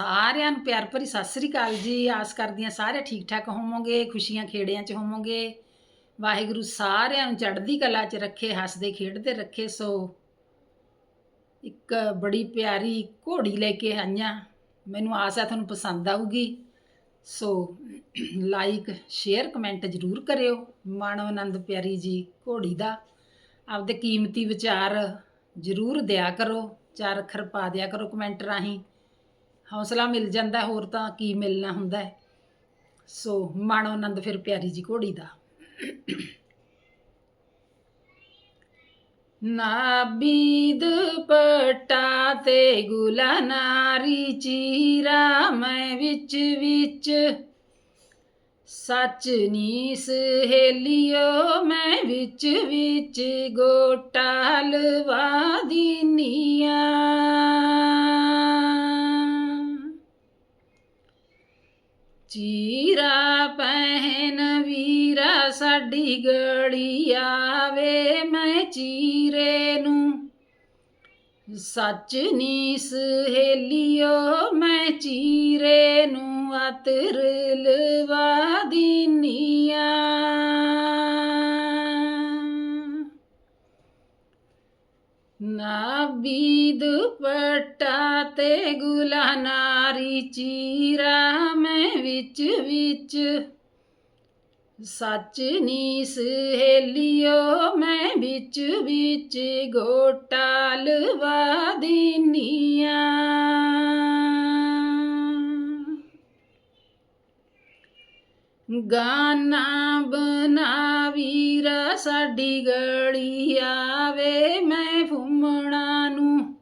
ਸਾਰਿਆਂ ਨੂੰ ਪਿਆਰ ਭਰੀ ਸਤਿ ਸ੍ਰੀ ਅਕਾਲ ਜੀ। ਆਸ ਕਰਦੀ ਹਾਂ ਸਾਰੇ ਠੀਕ ਠਾਕ ਹੋਵੋਗੇ, ਖੁਸ਼ੀਆਂ ਖੇੜਿਆਂ 'ਚ ਹੋਵੋਗੇ। ਵਾਹਿਗੁਰੂ ਸਾਰਿਆਂ ਨੂੰ ਚੜ੍ਹਦੀ ਕਲਾ 'ਚ ਰੱਖੇ, ਹੱਸਦੇ, ਖੇਡਦੇ ਰੱਖੇ। ਸੋ ਇੱਕ ਬੜੀ ਪਿਆਰੀ ਘੋੜੀ ਲੈ ਕੇ ਆਈਆਂ। ਮੈਨੂੰ ਆਸ ਹੈ ਤੁਹਾਨੂੰ ਪਸੰਦ ਆਊਗੀ। ਸੋ ਲਾਈਕ ਸ਼ੇਅਰ ਕਮੈਂਟ ਜ਼ਰੂਰ ਕਰਿਓ। ਮਾਨਵ ਆਨੰਦ ਪਿਆਰੀ ਜੀ ਘੋੜੀ ਦਾ। ਆਪਦੇ ਕੀਮਤੀ ਵਿਚਾਰ ਜ਼ਰੂਰ ਦਿਆ ਕਰੋ। ਚਾਰ ਅੱਖਰ ਪਾ ਦਿਆ ਕਰੋ ਕਮੈਂਟ ਰਾਹੀਂ। ਹੌਸਲਾ ਮਿਲ ਜਾਂਦਾ ਹੋਰ ਤਾਂ ਕੀ ਮਿਲਣਾ ਹੁੰਦਾ ਹੈ। ਸੋ ਮਾਣੋ ਆਨੰਦ ਫਿਰ ਪਿਆਰੀ ਜੀ ਘੋੜੀ ਦਾ। ਨਾਬੀਦ ਪਟਾ ਤੇ ਗੁਲਾ ਨਾਰੀ ਚੀਰਾ ਮੈਂ ਵਿੱਚ ਵਿੱਚ। ਸੱਚ ਨੀ ਸਹੇਲਿਓ ਮੈਂ ਵਿੱਚ ਵਿੱਚ, ਗੋਟਾ ਲਵਾ ਦੀਨੀਆਂ। ਚੀਰਾ ਪਹਿਨ ਵੀਰਾ ਸਾਡੀ ਗੜੀ ਆਵੇ ਮੈਂ ਚੀਰੇ ਨੂੰ। ਸੱਚ ਨੀ ਸਹੇਲਿਓ ਮੈਂ ਚੀਰੇ ਨੂੰ ਅਤਰ ਲਵਾ ਦੀਨੀਆਂ ਨਾਬੀ ਦੁਪੱਟਾ ਤੇ ਗੁਲਾ ਨਾਰੀ ਚੀਰਾ ਮੈਂ ਵਿੱਚ ਸੱਚ ਨੀ ਸਹੇਲਿਓ ਮੈਂ ਵਿੱਚ ਵਿੱਚ, ਗੋਟਾ ਲਵਾ ਗਾਨਾ ਬਨਾ ਵੀਰਾ ਸਾਡੀ ਗਲੀ ਆਵੇ, ਮੈਂ ਫੁੰਮਣਾ ਨੂੰ।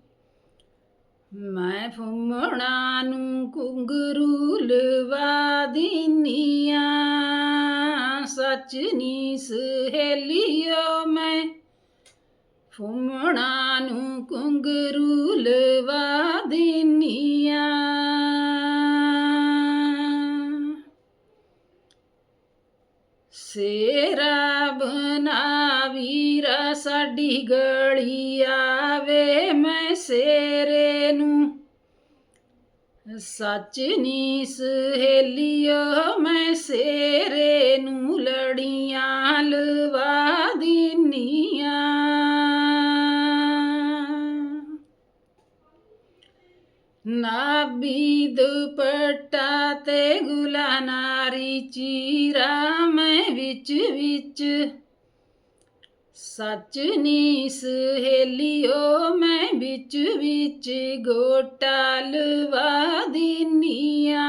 ਮੈਂ ਫੁੰਮਣਾ ਨੂੰ ਕੁੰਗਰੂ ਲਵਾ ਦੀਨੀਆਂ। ਸੱਚ ਨੀ ਸਹੇਲਿਓ, ਮੈਂ ਫੁੰਮਣਾ ਨੂੰ ਕੁੰਗਰੂ ਲਵਾ ਦੀਨੀਆਂ। ਸੇਰਾ ਬਨਾ ਵੀਰਾ ਸਾਡੀ ਗਲੀ ਆਵੇ, ਮੈਂ ਸੇਰੇ ਨੂੰ। ਸੱਚ ਨੀ ਸਹੇਲਿਓ ਮੈਂ ਸੇਰੇ ਨੂੰ ਲੜੀਆਂ ਲਵਾ ਦੀਨੀਆਂ ਨਾਬੀ ਦੁਪੱਟਾ ਤੇ ਗੁਲਾ ਨਾਰੀ ਚੀਰਾ ਮੈਂ ਵਿੱਚ ਵਿੱਚ। ਸੱਚ ਨੀ ਸਹੇਲਿਓ ਮੈਂ ਵਿੱਚ ਵਿੱਚ, ਗੋਟਾ ਲਵਾ ਦੀਨੀਆਂ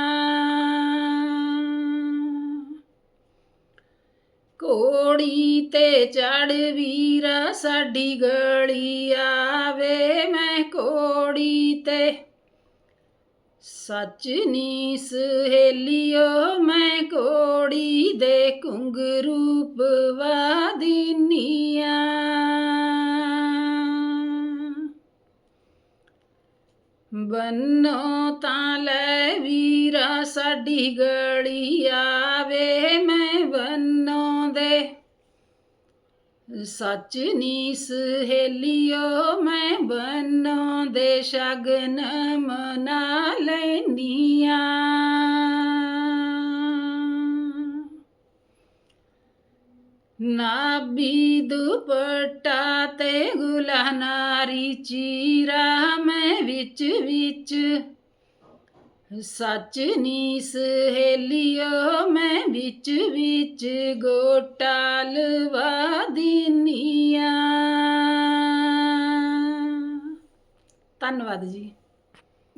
ਕੋੜੀ ਤੇ ਚੜ ਵੀਰਾ ਸਾਡੀ ਗਲੀ ਆਵੇ, ਮੈਂ ਕੋੜੀ ਤੇ ਸੱਚ ਨੀ ਸਹੇਲਿਓ ਮੈਂ ਕੋੜੀ ਦੇ ਕੁੰਗਰੂ ਪਵਾ ਦੀਨੀਆਂ ਬੰਨੋ ਤਾਂ ਲੈ ਵੀਰਾ, ਸਾਡੀ ਗਲੀ ਆਵੇ, ਮੈਂ ਬੰਨੋ ਦੇ। ਸੱਚ ਨੀ ਸਹੇਲਿਓ ਮੈਂ ਬੰਨੋ ਦੇ ਸ਼ਗਨ ਮਨਾ ਲੈਨੀਆਂ। ਨਾਬੀ ਦੁਪਟਾ ਤੇ ਗੁਲਾ ਨਾਰੀ ਚੀਰਾ ਮੈਂ ਵਿੱਚ ਵਿੱਚ। ਸੱਚ ਨੀ ਸਹੇਲਿਓ ਮੈਂ ਵਿੱਚ ਵਿੱਚ। ਗੋਟਾ ਲਵਾ ਦੀਨੀਆਂ। ਧੰਨਵਾਦ ਜੀ।